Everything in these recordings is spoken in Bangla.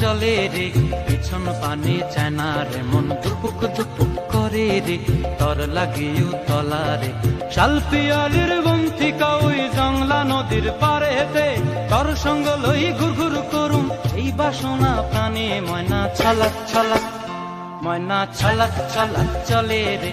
চলে রে, পিছন পানে চায় রে, মন দুপুক দুপুক করে রে, তর লাগিও তলা রে। শালপিয়ালির বন্থিকা ওই জংলা নদীর পারে হেতে তর সঙ্গ লই ঘুর করুম, এই বাসনা প্রাণে ময়না ছলাক ছলাক ময়না ছলাক ছলাক চলে রে।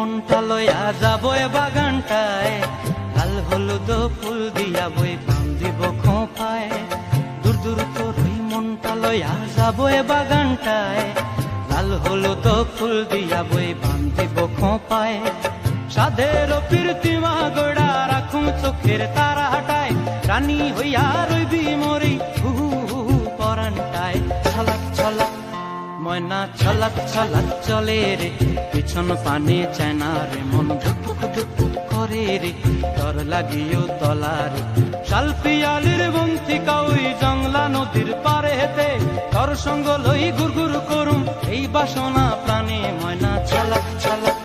মনটা লয়া যাব বাগানটায়। লাল হলুদ ফুল দিয়া বই পাম দিব খোঁপায়। দূর দূর তোর ওই মনটা লয়া যাব বাগানটায়। লাল হলুদ ফুল দিয়া বই পাম দিব খোঁপায়। সাধের প্রীতিমা গোড়া রাখুন চোখের তারা হাটায় রানী হইয়া রইবি ময়না ছলাক ছলাক চলে রে, পিছন পানে চেনা রে, মন ঢুক ঢুক করে রে তর লাগিও তলা রে। শালপিয়ালির বন্থিকা ওই জংলা নদীর পারে হেতে তর সঙ্গ লই গুর গুর করুম, এই বাসনা প্রাণে ময়না ছলাক ছলাক